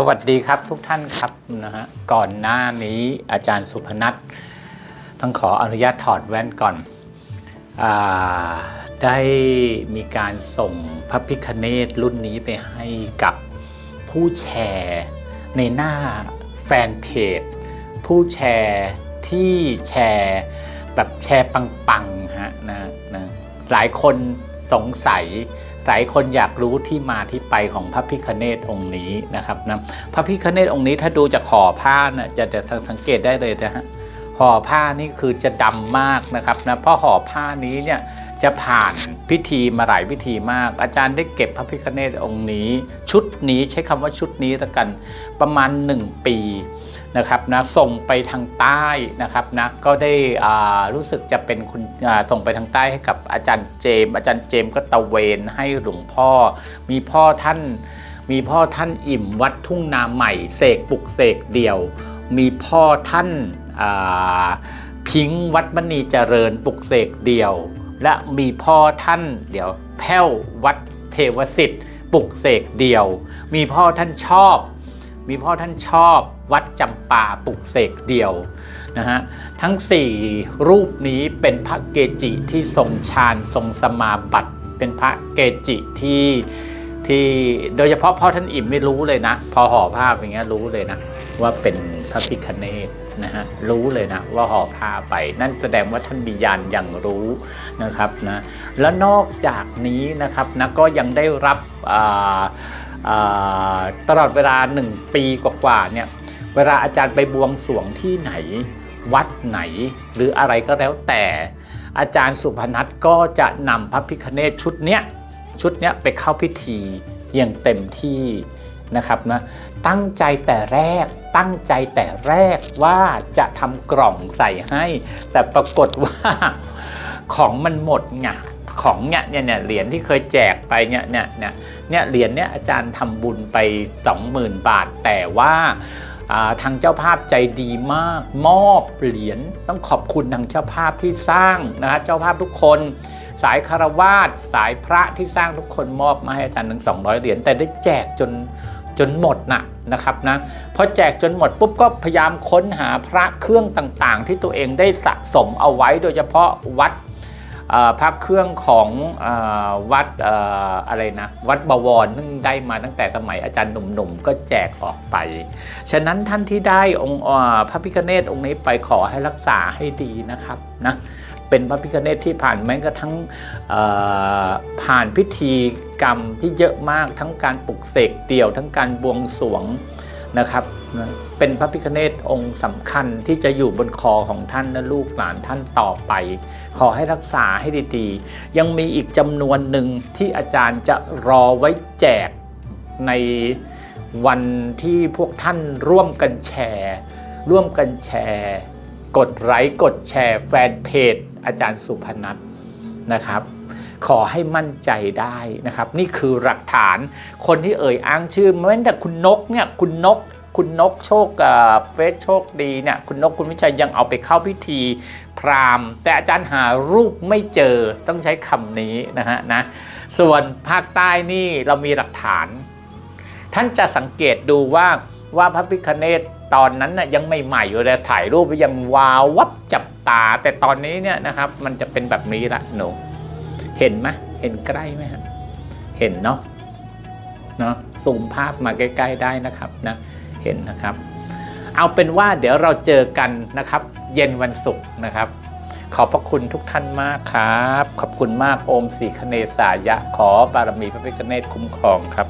สวัสดีครับทุกท่านครับนะฮะก่อนหน้านี้อาจารย์สุพนัทต้องขออนุญาตถอดแว่นก่อนอได้มีการส่งพระพิคเนตรุ่นนี้ไปให้กับผู้แชร์ในหน้าแฟนเพจ ผู้แชร์ที่แชร์แบบแชร์ปังๆฮะนะนะหลายคนสงสัย หลายคนอยากรู้ที่มาที่ไปของพระพิคเนตองค์นี้นะครับนะพระพิคเนตองค์นี้ถ้าดูจากห่อผ้านะจะจะสังเกตได้เลยนะฮะห่อผ้านี่คือจะดำมากนะครับนะเพราะห่อผ้านี้เนี่ย จะผ่านพิธีมาหลายพิธีมาก อาจารย์ได้เก็บพระพิคเนตองค์นี้ ชุดนี้ใช้คำว่าชุดนี้ละกันประมาณ 1 ปีนะครับนะส่งไปทางใต้นะครับนะก็ได้อ่ารู้สึกจะเป็นคุณส่งไปทางใต้ให้กับอาจารย์เจม อาจารย์เจมก็ตะเวนให้หลวงพ่อ มีพ่อท่านมีพ่อท่านอิ่มวัดทุ่งนาใหม่เสกปลุกเสกเดี่ยว มีพ่อท่านอ่าพิงวัดมณีเจริญปลุกเสกเดี่ยว และมีพ่อท่านเดี๋ยวแพ้ววัดเทวสิทธิ์ปลุกเสกเดี่ยว มีพ่อท่านชอบ มีพ่อท่านชอบวัดจำปาปลุกเสกเดี่ยวนะฮะทั้ง 4 รูปนี้เป็นพระเกจิที่ทรงฌานทรงสมาบัติ เป็นพระเกจิที่ ที่โดยเฉพาะพ่อท่านอิ่มไม่รู้เลยนะ พอห่อผ้าอย่างเงี้ยรู้เลยนะ ว่าเป็นพระพิคเนตนะฮะรู้เลยนะว่าห่อผ้าไป นั่นแสดงว่าท่านมียานอย่างรู้นะครับนะแล้วนอกจากนี้นะครับนะก็ยังได้รับตลอดเวลา 1 ปีกว่าๆเนี่ยเวลาอาจารย์ไปบวงสรวงที่ไหนวัดไหน หรืออะไรก็แล้วแต่ อาจารย์สุพนัทก็จะนำพระพิคเนตชุดเนี้ย ชุดนี้ไปเข้าพิธีอย่างเต็มที่นะครับนะตั้งใจแต่แรก ตั้งใจแต่แรกว่าจะทำกล่องใส่ให้ แต่ปรากฏว่าของมันหมดไงของเนี่ยเนี่ยเนี่ยเหรียญที่เคยแจกไปเนี่ยเนี่ยเนี่ยเนี่ยเหรียญเนี่ยอาจารย์ทำบุญไป 20,000 บาท แต่ว่าอ่าทางเจ้าภาพใจดีมาก มอบเหรียญต้องขอบคุณทางเจ้าภาพที่สร้างนะฮะเจ้าภาพทุกคน สายคารวาสสายพระที่สร้างทุกคนมอบมาให้อาจารย์ถึง200 เหรียญแต่ได้แจกจนจนหมดนะนะครับนะพอแจกจนหมดปุ๊บก็พยายามค้นหาพระเครื่องต่างๆ ที่ตัวเองได้สะสมเอาไว้โดยเฉพาะวัดพระเครื่องของอวัดออะไรนะวัดบวรซึ่งได้มาตั้งแต่สมัยอาจารย์หนุ่มๆ ก็แจกออกไป ฉะนั้นท่านที่ได้องค์เอ่อพระพิฆเนศองค์นี้ไปขอให้รักษาให้ดีนะครับนะ เป็นพระพิฆเนศที่ผ่านแม้กระทั่งผ่านพิธีกรรมที่เยอะมากทั้งการปลุกเสกเดี่ยวทั้งการบวงสรวงนะครับ เป็นพระพิฆเนศองค์สำคัญที่จะอยู่บนคอของท่านและลูกหลานท่านต่อไป ขอให้รักษาให้ดีๆ ยังมีอีกจำนวนหนึ่งที่อาจารย์จะรอไว้แจกในวันที่พวกท่านร่วมกันแชร์ ร่วมกันแชร์ กดไลค์กดแชร์แฟนเพจ อาจารย์สุพนัทนะครับ ขอให้มั่นใจได้นะครับ นี่คือหลักฐานคนที่เอ่ยอ้างชื่อแม้แต่คุณนกเนี่ยคุณนกคุณนกโชคเฟซโชคดีเนี่ยคุณนกคุณวิชัยยังเอาไปเข้าพิธีพราหมณ์ แต่อาจารย์หารูปไม่เจอต้องใช้คำนี้นะฮะนะส่วนภาคใต้นี่เรามีหลักฐาน ท่านจะสังเกตดูว่าว่าพระพิคเนตตอนนั้นน่ะยังไม่ใหม่อยู่เลยถ่ายรูปไว้ยังวาววับจับ ตา แต่ตอนนี้เนี่ยนะครับ มันจะเป็นแบบนี้ละหนูเห็นไหมเห็นใกล้ไหมฮะเห็นเนาะเนาะซูมภาพมาใกล้ ๆ ได้นะครับนะเห็นนะครับ เอาเป็นว่าเดี๋ยวเราเจอกันนะครับ เย็นวันศุกร์นะครับ ขอบพระคุณทุกท่านมากครับ ขอบคุณมากโอมสีคเนสายะ ขอบารมีพระพิฆเนศคุ้มครองครับ